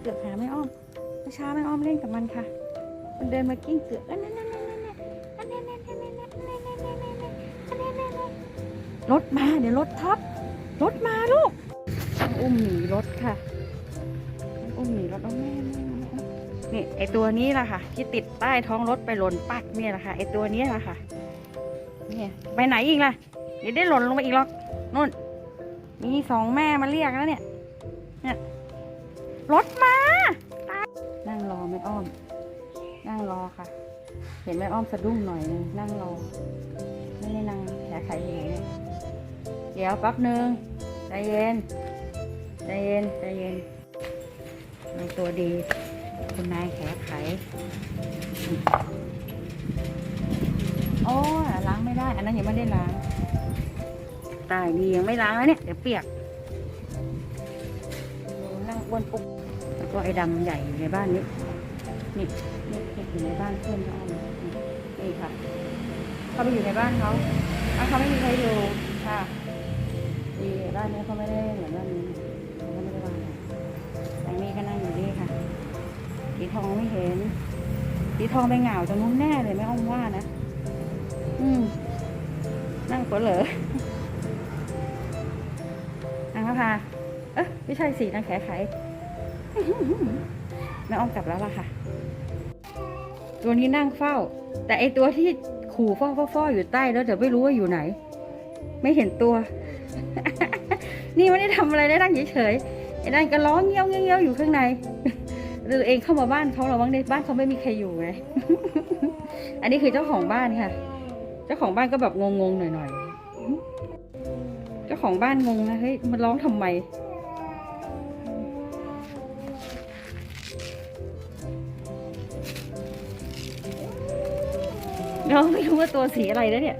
เกือกหาไม่อ้อมช้าไม่อ้อมเล่นกับมันค่ะ มันเดินมากิ้งเกือกอันนั้นนั่นนั่นนั่นอันนั้นนั่นนั่นนั่นนั่นนั่นนั่นนั่นนั่นอันนั้นนั่นนั่นรถมาเดี๋ยวรถทับรถมาลูกต้องอุ้มหนีรถค่ะต้องอุ้มหนีรถต้องแม่แม่นี่ไอตัวนี้ล่ะค่ะ ที่ติดใต้ท้องรถไปหล่นปักเนี่ยแหละค่ะไอตัวนี้แหละค่ะเนี่ยไปไหนอีกล่ะเดี๋ยวได้หล่นลงไปอีกหรอกนู่นมีสองแม่มาเรียกแล้วเนี่ยเนี่ย รถมา นั่งรอแม่อ้อม นั่งรอค่ะ เห็นแม่อ้อมสะดุ้งหน่อยนึงนั่งรอ ไม่ได้นั่งแขนไขอยู่เนี่ยเดี๋ยวแป๊บนึงใจเย็นใจเย็นใจเย็นในตัวดี คุณนายแขนไข โอ้ล้างไม่ได้ อันนั้นยังไม่ได้ล้าง ตายดียังไม่ล้างแล้วเนี่ย เดี๋ยวเปียก นั่งบนปุ๊บแล้วก็ไอ้ดำใหญ่อยู่ในบ้านนี้ นี่นี่อยู่ในบ้านเพื่อนเขาเอนี่นี่ค่ะ เขาไปอยู่ในบ้านเขาบ้าเขาไม่มีใครอยู่ค่ะดีบ้านนี้เขาไม่ได้เหมือนบ้านนี้เขาไม่ได้ว่าอะไรแต่นี่ก็นั่งอยู่นี่ค่ะสีทองไม่เห็นสีทองไปเหงาตรงนู้นแน่เลยไม่อ้อมว่านะ อืม นั่งฝนเหรอนางพะพา เอ๊ะไม่ใช่สินางแขไขแม่อ้อมกลับแล้วล่ะค่ะ ตัวนี้นั่งเฝ้า แต่ไอตัวที่ขู่ฟ่อฟ่อฟ่ออยู่ใต้แล้วเดี๋ยวไม่รู้ว่าอยู่ไหน ไม่เห็นตัว นี่ไม่ได้ทำอะไรได้นั่งเฉยๆไอ้นั่นก็ร้องเงี้ยวเงี้ยวอยู่ข้างในหรือเองเข้ามาบ้านเขาหรอบ้างในบ้านเขาไม่มีใครอยู่ไงอันนี้คือเจ้าของบ้านค่ะ เจ้าของบ้านก็แบบงงๆหน่อยๆเจ้าของบ้านงงนะเฮ้ยมันร้องทำไม เราไม่รู้ว่าตัวสีอะไรแล้วเนี่ย